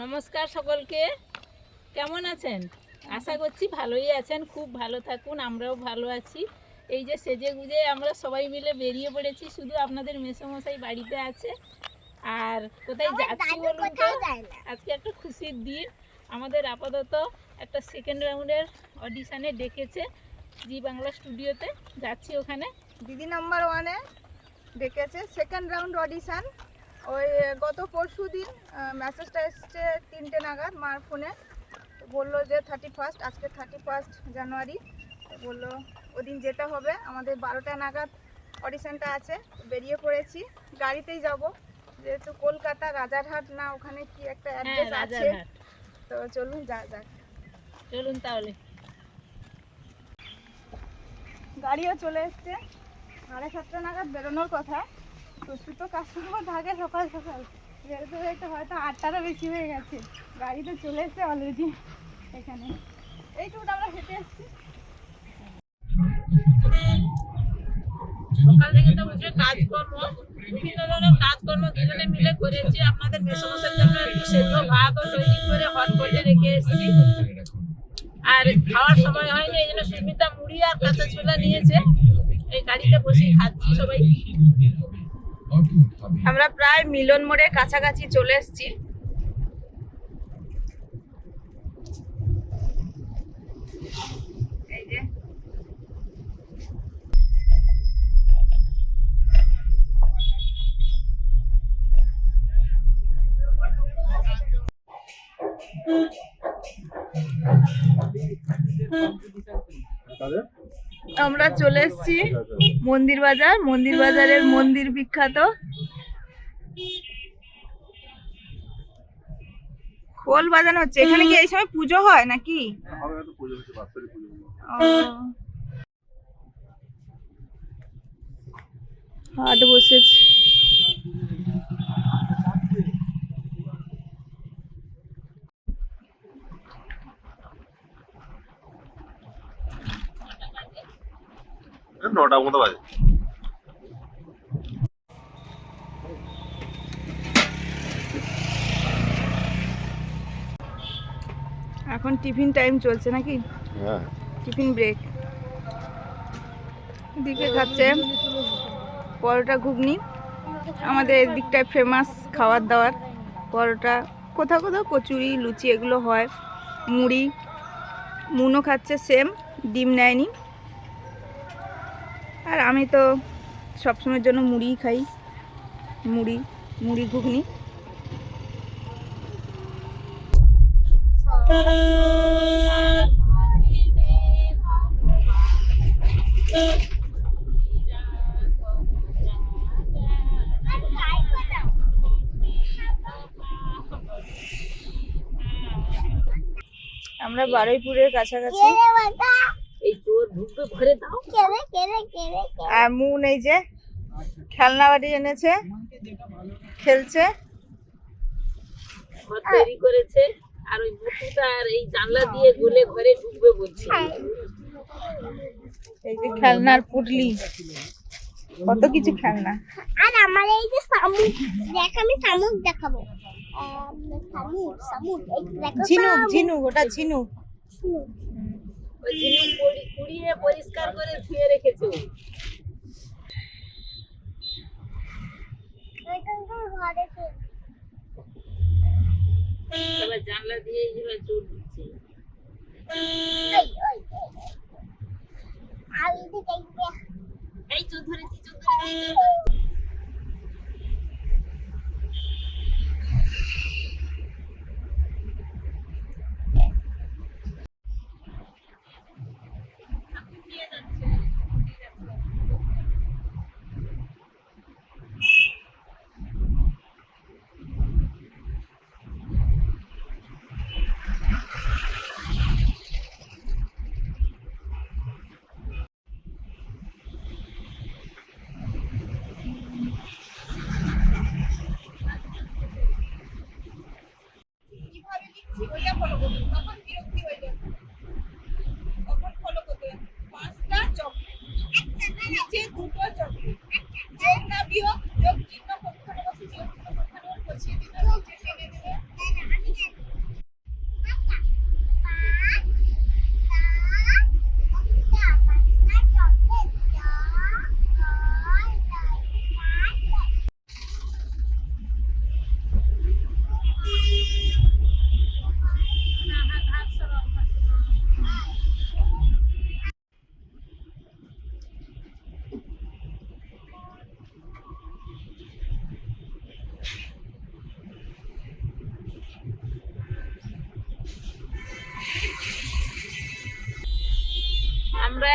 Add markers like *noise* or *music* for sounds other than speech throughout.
নমস্কার সকলকে। কেমন আছেন? আশা করছি ভালোই আছেন খুব ভালো থাকুন আমরাও ভালো আছি। এই যে সেজে গুজে আমরা সবাই মিলে বেরিয়ে পড়েছি শুধু আপনাদের মেসোমশাই বাড়িতে আছে। আর কোথায় যাচ্ছি বলুন তো? আজকে একটা খুশির দিন। আমাদের আপাতত একটা সেকেন্ড রাউন্ডের অডিশানে ডেকেছে জি বাংলা স্টুডিওতে যাচ্ছি ওখানে। দিদি নাম্বার ওয়ানে ডেকেছে সেকেন্ড রাউন্ড অডিশান ওই গত পরশু দিন মেসেজটা এসছে তিনটে নাগাদ মার ফোনে। বলল যে থার্টি ফার্স্ট আজকে থার্টি ফার্স্ট জানুয়ারি। বলল ওদিন যেতে হবে। আমাদের বারোটা নাগাদ অডিশনটা আছে বেরিয়ে পড়েছি। গাড়িতেই যাব। যেহেতু কলকাতা রাজারহাট না ওখানে কি একটা অ্যাড্রেস আছে। তো চলুন যা যাক। চলুন তাহলে। গাড়িও চলে এসছে। সাড়ে সাতটা নাগাদ বেরোনোর কথা। তো সুতো কাস্টমার থাকে সকাল সকাল। বেরোতে বেরোতে হয়তো আটটারও বেশি হয়ে গেছে। গাড়ি তো চলে এসছে অলরেডি এখানে। এইটুকু আমরা হেঁটে এসছি। সকাল থেকে তো কাজকর্ম কাজকর্ম মিলে করেছি। আপনাদের করে হট রেখে এসেছি। আর খাওয়ার সময় হয়নি, এই জন্য সুস্মিতা মুড়ি আর কাঁচা ছোলা নিয়েছে। এই গাড়িতে বসে খাচ্ছি সবাই। আমরা প্রায় মিলন মোড়ের কাছাকাছি চলে এসেছি। এই যে। আমরা চলে এসছি মন্দির বাজার। মন্দির বাজারের মন্দির বিখ্যাত। খোল বাজানো হচ্ছে। এখানে কি এই সময় পুজো হয় নাকি। হাট বসেছে। নটা মতো বাজে। এখন টিফিন টাইম চলছে নাকি? হ্যাঁ। Tiffin break. এদিকে খাচ্ছে পরোটা ঘুগনি। আমাদের এদিকটায় ফেমাস খাবার দাবার পরোটা কোথাও কোথাও কচুরি লুচি এগুলো হয়। মুড়ি। মুনো খাচ্ছে সেম ডিম নেয়নি। আর আমি তো সবসময়ের জন্য মুড়িই খাই। মুড়ি মুড়ি ঘুগনি। আমরা বারুইপুরের কাছাকাছি। ঢুকবে ঘরে দাও। আর মুন এই যে খেলনা বাড়ি এনেছে খেলছে। ঘর তৈরি করেছে আর ওই মুকুটা আর এই জানলা দিয়ে গলে ঘরে ঢুকবে বলছে। এই যে খেলনার পুটলি কত কিছু খেলনা। আর আমার এই যে শামুক দেখ আমি শামুক দেখাবো। আম, শামুক শামুক ঝিনুক ঝিনুক ওটা ঝিনুক। ঝিনুক। পুড়িয়ে পরিষ্কার করে ধুয়ে রেখেছে জানলা দিয়ে চোর দেখবে এই চোর ধরেছি চোর ধরেছি চোর ধরেছি। কীভাবে লিখছি ওইটা ফলো করবে তখন বিরক্তি হয়ে যাবে তখন ফলো করতে হবে পাঁচটা চকলেট নিচে দুটো চকলেট যোগ না বিয়োগ যোগ চিহ্ন কোনখানে বসে যোগ চিহ্ন কোনখানে বসিয়ে দিতে নিচে টেনে দিলে আমি জানি আমরা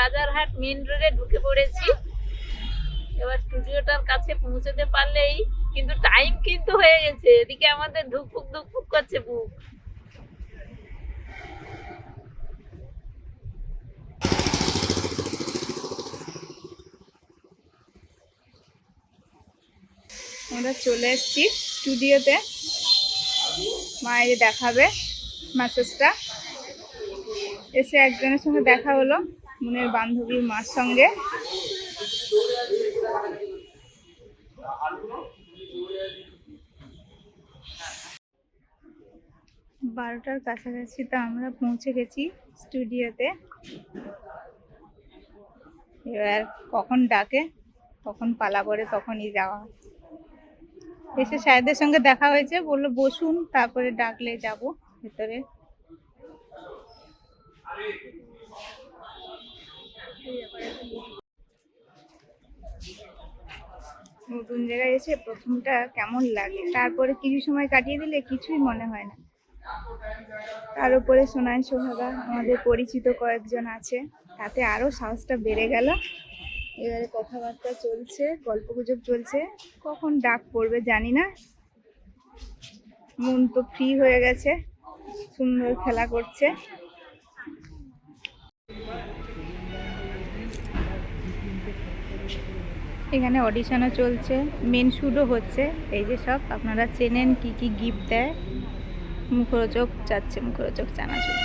রাজারহাট মেন রোডে ঢুকে পড়েছি। এবার স্টুডিওটার কাছে পৌঁছতে পারলেই কিন্তু টাইম কিন্তু হয়ে গেছে। এদিকে আমাদের ধুকপুক ধুকপুক করছে বুক। আমরা চলে এসেছি স্টুডিওতে মায়ের দেখাবে ম্যাসেজটা এসে একজনের সঙ্গে দেখা হলো। মনের বান্ধবীর মার সঙ্গে। বারোটার কাছাকাছি তো আমরা পৌঁছে গেছি স্টুডিওতে। এবার কখন ডাকে কখন পালা করে তখনই যাওয়া এসে সাহেদের সঙ্গে দেখা হয়েছে, বলল, বসুন। তারপরে ডাকলে যাব ভেতরে। নতুন জায়গায় এসে প্রথমটা কেমন লাগে? তারপরে কিছু সময় কাটিয়ে দিলে কিছুই মনে হয় না। তার উপরে সোনাই সোহাগা, আমাদের পরিচিত কয়েকজন আছে, তাতে আরও সাহসটা বেড়ে গেল। এবারে কথাবার্তা চলছে গল্প গুজব চলছে। কখন ডাক পড়বে জানি না। মন তো ফ্রি হয়ে গেছে, সুন্দর খেলা করছে। এখানে অডিশনও চলছে। মেন শুটও হচ্ছে। এই যে সব, আপনারা চেনেন কি কি গিফট দেয়। মুখরোচক চাচ্ছে মুখরোচক চানাচুর।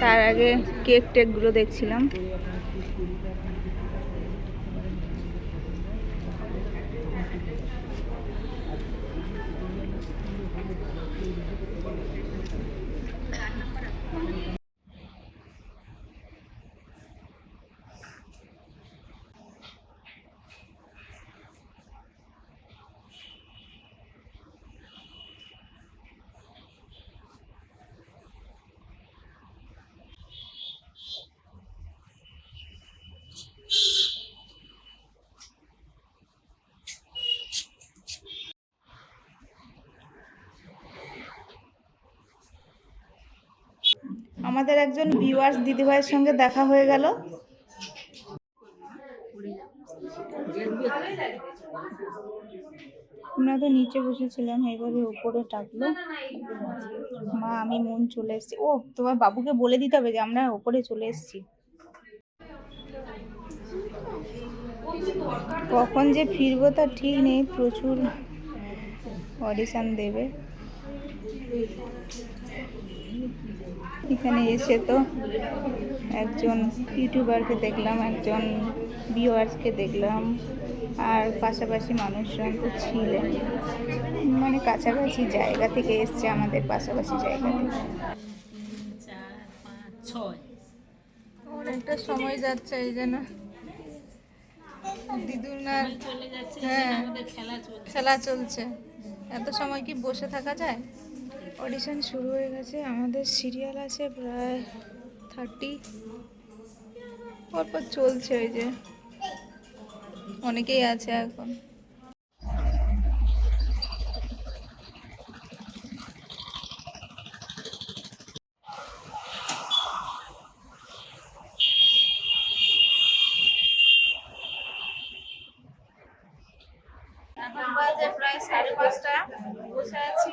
তার আগে কেক টেকগুলো দেখছিলাম। আমাদের একজন ভিউয়ার্স দিদিভাইয়ের সঙ্গে দেখা হয়ে গেল। আমরা তো নিচে বসেছিলাম এবারে উপরে ডাকলো মা, আমি মন চলে এসেছি। ও, তোমার বাবুকে বলে দিতে হবে যে আমরা উপরে চলে এসেছি। কখন যে ফিরবো তা ঠিক নেই, প্রচুর অডিশন দেবে। এখানে এসে তো একজন ইউটিউবারকে দেখলাম একজন ভিউয়ার্সকে দেখলাম আর পাশাপাশি মানুষজন তো ছিলেন। মানে কাছাকাছি জায়গা থেকে এসছে আমাদের পাশাপাশি জায়গা থেকে। ছয়। অনেকটা সময় যাচ্ছে এই জন্য দিদুনার চলে হ্যাঁ। খেলা চলছে। খেলা চলছে। এত সময় কি বসে থাকা যায়? অডিশন শুরু হয়ে গেছে। আমাদের সিরিয়াল আছে প্রায় থার্টি পরপর চলছে ওই যে। অনেকেই আছে এখন বাজে প্রায় সাড়ে পাঁচটা বসে আছি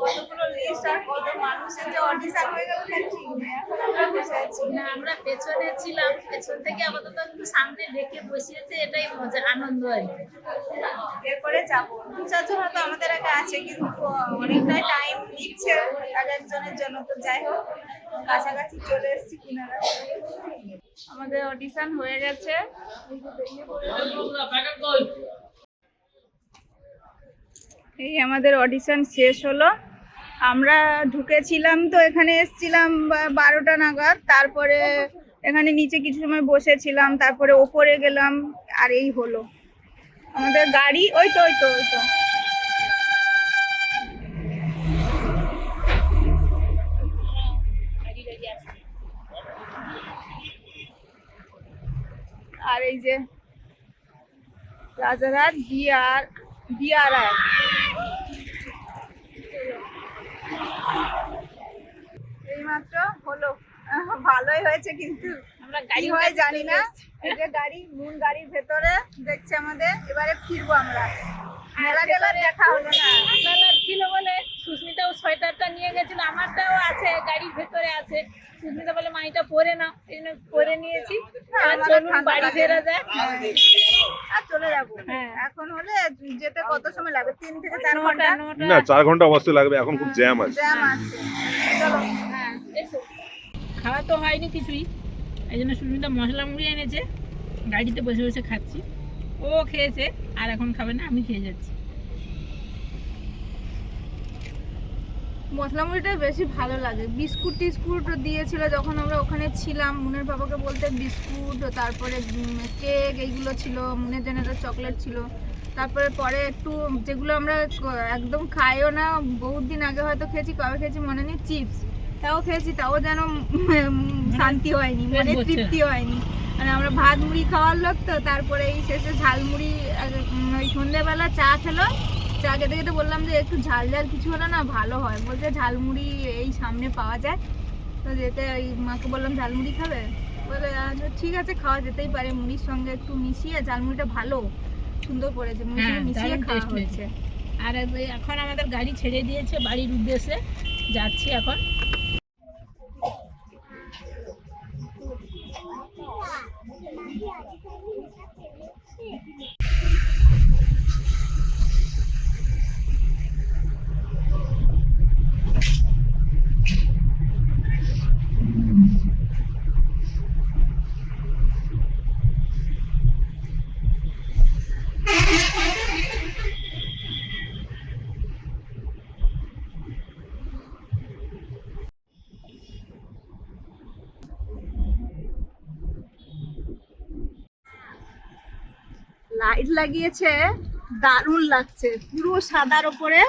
কতগুলো লিস্ট আর কত মানুষের যে অডিশন হয়ে গেল তার ঠিক নেই এখন আমরা বসে আছি না আমরা পেছনে ছিলাম পেছন থেকে আপাতত একটু সামনে ডেকে বসিয়েছে এটাই মজা আনন্দ আর কি। এরপরে যাব দু চারজন হয়তো আমাদের আগে আছে, কিন্তু অনেকটাই টাইম নিচ্ছে এক একজনের জন্য। তো যাই হোক, কাছাকাছি চলে এসেছি কিনারা। আমাদের অডিশন হয়ে গেছে। এই আমাদের অডিশন শেষ হলো। আমরা ঢুকেছিলাম তো, এখানে এসছিলাম বারোটা নাগাদ। তারপরে এখানে নিচে কিছু সময় বসেছিলাম, তারপরে ওপরে গেলাম, আর এই হলো। আমাদের গাড়ি, ওই তো ওই তো ওই তো। আর এই যে রাজারহাট বিআর বিআরআর এইমাত্র হলো। ভালোই হয়েছে কিন্তু। আমরা গাড়ি হয় জানি না। এই যে গাড়ি গাড়ির ভেতরে দেখছে আমাদের এবারে ফিরবো আমরা। মেলা টেলা দেখা হলো না। ছিল বলে সুস্মিতাও সোয়েটারটা নিয়ে গেছিল আমারটাও আছে গাড়ির ভেতরে আছে। সুস্মিতা বলে মাইটা পরে নাও। এই জন্য পরে নিয়েছি। হ্যাঁ, চলুন বাড়ি ফেরা যায়। আর চলে যাব। হ্যাঁ। এখন হলে যেতে কত সময় লাগবে? তিন থেকে চার ঘণ্টা? না চার ঘণ্টা অবশ্যই লাগবে এখন খুব জ্যাম আছে। জ্যাম আছে। চলো। হ্যাঁ এসো। খাওয়া তো হয়নি কিছুই। এই জন্য সুস্মিতা মশলা মুড়ি এনেছে। গাড়িতে বসে বসে খাচ্ছি। ও খেয়েছে, আর এখন খাবে না, আমি খেয়ে যাচ্ছি। মশলা মুড়িটা বেশি ভালো লাগে। বিস্কুট টিস্কুট দিয়েছিল যখন আমরা ওখানে ছিলাম। মুনের বাবাকে বলতে বিস্কুট, তারপরে কেক এইগুলো ছিল, মুনের জন্য একটা চকলেট ছিল। তারপরে পরে একটু, যেগুলো আমরা একদম খাইও না। বহুত দিন আগে হয়তো খেয়েছি, কবে খেয়েছি মনে নেই, চিপস। তাও খেয়েছি তাও যেন শান্তি হয়নি মনে তৃপ্তি হয়নি। মানে আমরা ভাত মুড়ি খাওয়ার লোক তো তারপরে এই শেষে ঝালমুড়ি ওই সন্ধ্যেবেলা চা খেলো। চা খেতে খেতে বললাম যে একটু ঝাল ঝাল কিছু হলে না ভালো হয়। বলছে ঝালমুড়ি এই সামনে পাওয়া যায়। তো যেতে ওই মাকে বললাম ঝালমুড়ি খাবে? বলে আচ্ছা, ঠিক আছে খাওয়া যেতেই পারে। মুড়ির সঙ্গে একটু মিশিয়ে ঝালমুড়িটা ভালো সুন্দর করেছে। মুড়ির হ্যাঁ, মিশিয়ে খাওয়া হয়েছে। আর এখন আমাদের গাড়ি ছেড়ে দিয়েছে বাড়ির উদ্দেশ্যে। যাচ্ছি এখন। Yeah. লাগিয়েছে দারুণ লাগছে পুরো সাদার ওপরে।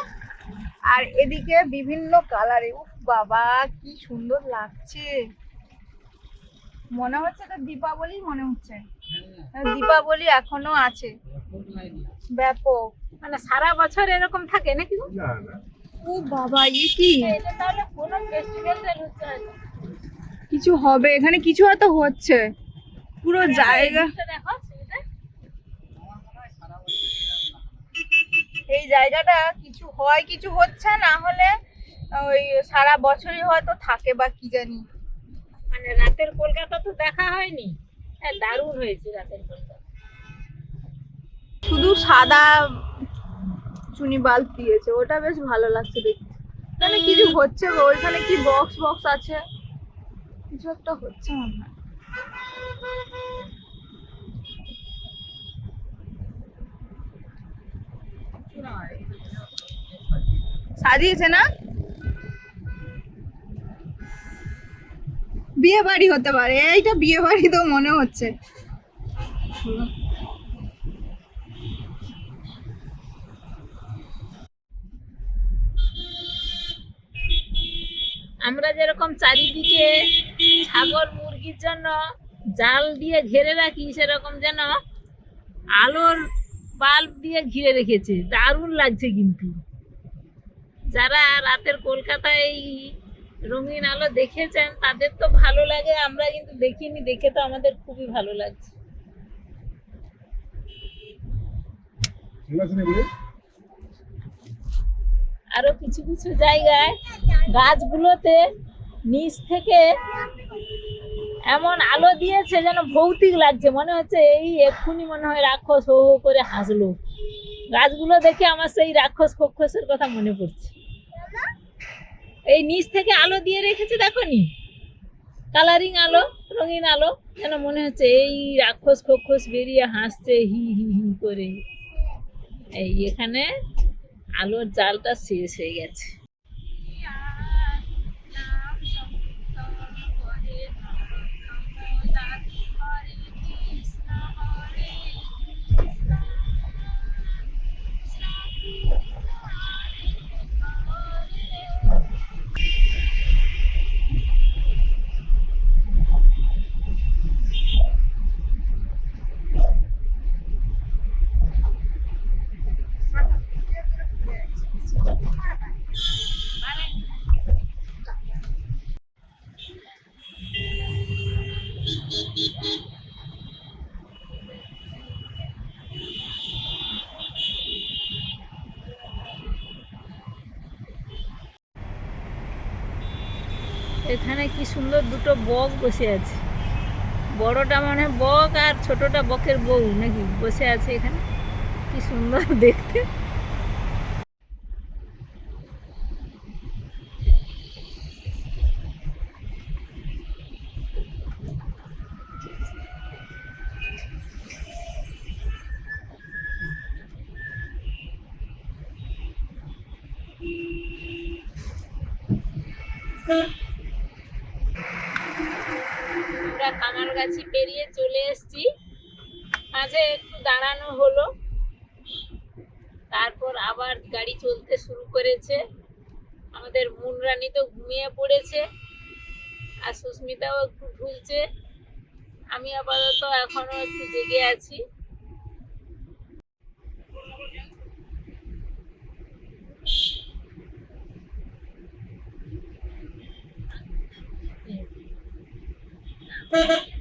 আর এদিকে বিভিন্ন কালারে উফ বাবা কি সুন্দর লাগছে। মনে হচ্ছে তো দীপাবলি মনে হচ্ছে। দীপাবলি এখনও আছে। ব্যাপক। মানে সারা বছর এরকম থাকে নাকি? ও বাবা ই কি। কিছু হবে এখানে কিছু হয়তো হচ্ছে। পুরো জায়গা এটা দেখো সেটা এই জায়গাটা কিছু হয় কিছু হচ্ছে না হলে ওই সারা বছরই হয়তো থাকে বা কি জানি। মানে রাতের কলকাতা তো দেখা হয়নি। হ্যাঁ দারুণ হয়েছে রাতের কলকাতা। শুধু সাদা চুনি বাল্ব দিয়েছে ওটা বেশ ভালো লাগছে দেখতে। এখানে কিছু হচ্ছে গো, ওইখানে কি বক্স বক্স আছে? কিছু একটা হচ্ছে মনে হয়। সাজিয়েছে না? বিয়ে বাড়ি হতে পারে, এইটা বিয়ে বাড়ি তো মনে হচ্ছে। আমরা যেরকম চারিদিকে ছাগল মুরগির জন্য জাল দিয়ে ঘেরে রাখি, সেরকম যেন আলোর বাল্ব দিয়ে ঘিরে রেখেছে দারুণ লাগছে কিন্তু। যারা রাতের কলকাতায় এই রঙিন আলো দেখেছেন তাদের তো ভালো লাগে আমরা কিন্তু দেখিনি দেখে তো আমাদের খুবই ভালো লাগছে। আরও কিছু কিছু জায়গায় গাছগুলোতে নিচ থেকে এমন আলো দিয়েছে যেন ভৌতিক লাগছে। মনে হচ্ছে এই এক্ষুনি মনে হয় রাক্ষস হো হো করে হাসলো। গাছগুলো দেখে আমার সেই রাক্ষস খক্ষসের কথা মনে পড়ছে। এই নিচ থেকে আলো দিয়ে রেখেছে দেখো নি? কালারিং আলো, রঙিন আলো, যেন মনে হচ্ছে এই রাক্ষস খক্ষস বেরিয়ে হাসছে হি হি হি করে। এই এখানে আলোর জালটা শেষ হয়ে গেছে। সুন্দর দুটো বক বসে আছে। বড়টা মানে বক আর ছোটটা বকের বউ নাকি বসে আছে এখানে। কি সুন্দর দেখতে আমরা কামারগাছি পেরিয়ে চলে এসেছি মাঝে একটু দাঁড়ানো হলো। তারপর আবার গাড়ি চলতে শুরু করেছে। আমাদের মুনরানি তো ঘুমিয়ে পড়েছে আর সুস্মিতাও একটু ঢুলছে। আমি আপাতত এখনও একটু জেগে আছি। *laughs*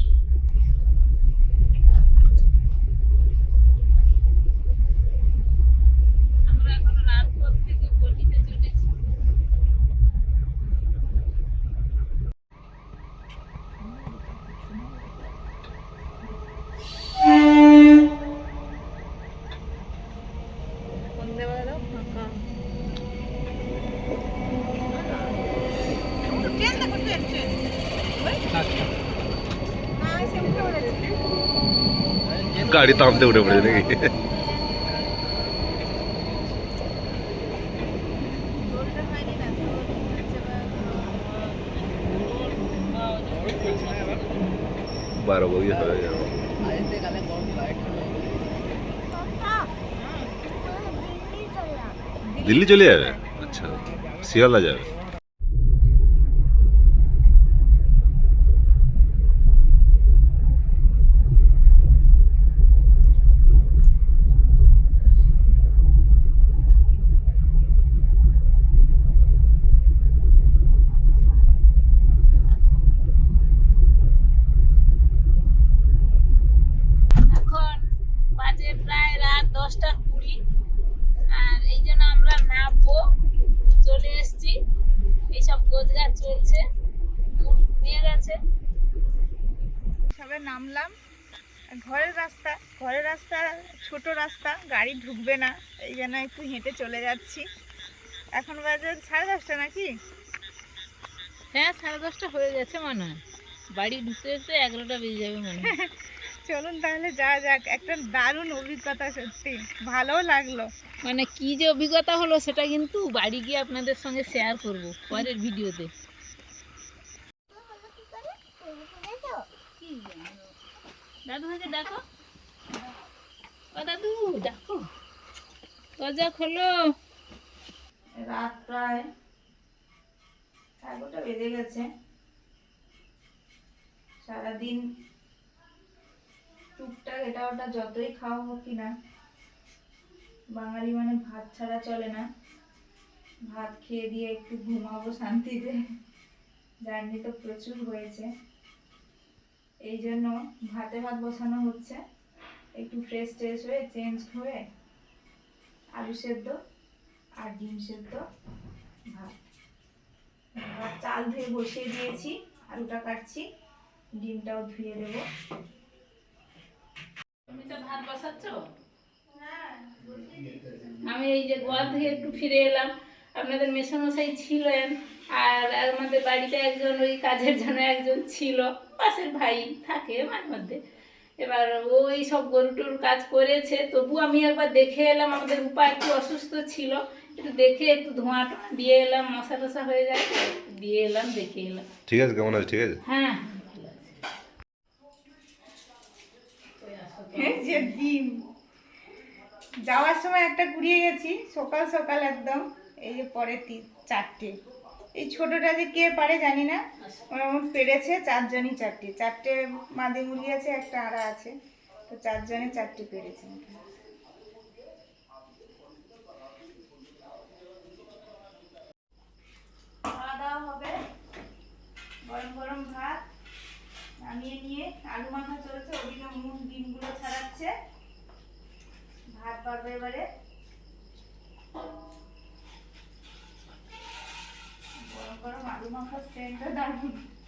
আমরা এখন রাজপথ থেকে গলিতে চলেছি সন্ধ্যেবেলা ফাঁকা ট্রেন দেখো ট্রেন ট্রেন হ্যাঁ সে উঠে পড়েছে গাড়ি থামতে উঠে পড়েছে নাকি? বারো বই দিল্লি চলে যাবে? আচ্ছা শিয়ালদা যাবে এখন বাজে প্রায় রাত দশটা কুড়ি আর এই জন্য আমরা নামবো চলে এসেছি এইসব গোজগাছ ঘুমিয়ে গেছে। সবে নামলাম। ঘরের রাস্তা ঘরের রাস্তা ছোট রাস্তা গাড়ি ঢুকবে না এই জন্য একটু হেঁটে চলে যাচ্ছি। এখন বাজে সাড়ে দশটা নাকি? হ্যাঁ সাড়ে দশটা হয়ে গেছে মনে হয়। বাড়ি ঢুকতে ঢুকতে এগারোটা বেজে যাবে মনে হয়। *laughs* চলুন তাহলে যা যাক। একটা দারুণ অভিজ্ঞতা সত্যি। ভালোও লাগল। মানে কি যে অভিজ্ঞতা হলো সেটা কিন্তু বাড়ি গিয়ে আপনাদের সঙ্গে শেয়ার করব পরের ভিডিওতে। দাদু ডাকো ও দাদু খোলো। রাত প্রায় বেজে গেছে। সারাদিন টুকটাক এটা ওটা যতই খাওয়া হোক কিনা বাঙালি মানে ভাত ছাড়া চলে না। ভাত খেয়ে দিয়ে একটু ঘুমাবো শান্তিতে। জার্নি তো প্রচুর হয়েছে। এই জন্য ভাতে ভাত বসানো হচ্ছে। একটু ফ্রেশ ট্রেশ হয়ে চেঞ্জ হয়ে আলু সেদ্ধ আর ডিম সেদ্ধ ভাত। ভাত চাল ধুয়ে বসিয়ে দিয়েছি আলুটা কাটছি ডিমটাও ধুয়ে দেবো। তুমি তো ভাত বসাচ্ছ? আমি এই যে গোয়াল থেকে একটু ফিরে এলাম। আপনাদের মেশামশাই ছিলেন আর আমাদের বাড়িতে একজন ওই কাজের জন্য একজন ছিল পাশের ভাই থাকে মাঝে মধ্যে। এবার ওই সব গরু টরুর কাজ করেছে তবু আমি একবার দেখে এলাম আমাদের উপা একটু অসুস্থ ছিল। একটু দেখে একটু ধোঁয়া টোঁয়া দিয়ে এলাম মশা টশা হয়ে যায় দিয়ে এলাম দেখে এলাম। ঠিক আছে কেমন আছে ঠিক আছে? হ্যাঁ যে ডিম। যাওয়ার সময় একটা কুড়িয়ে গেছি সকাল সকাল একদম এই যে পরে চারটে। এই ছোটটা যে কে পারে জানি না। ওরকম পেরেছে চারজনই চারটে। চারটে মাদি মুরগি আছে একটা আড়া আছে। তো চারজনে চারটে পেরেছে হবে। গরম গরম ভাত নামিয়ে নিয়ে আলু মাখা চলছে ওদিকে মুখ ডিমগুলো ছাড়াচ্ছে। ভাত বাড়বে এবারে। গরম গরম আলু মাখার সেন্টটা দারুণ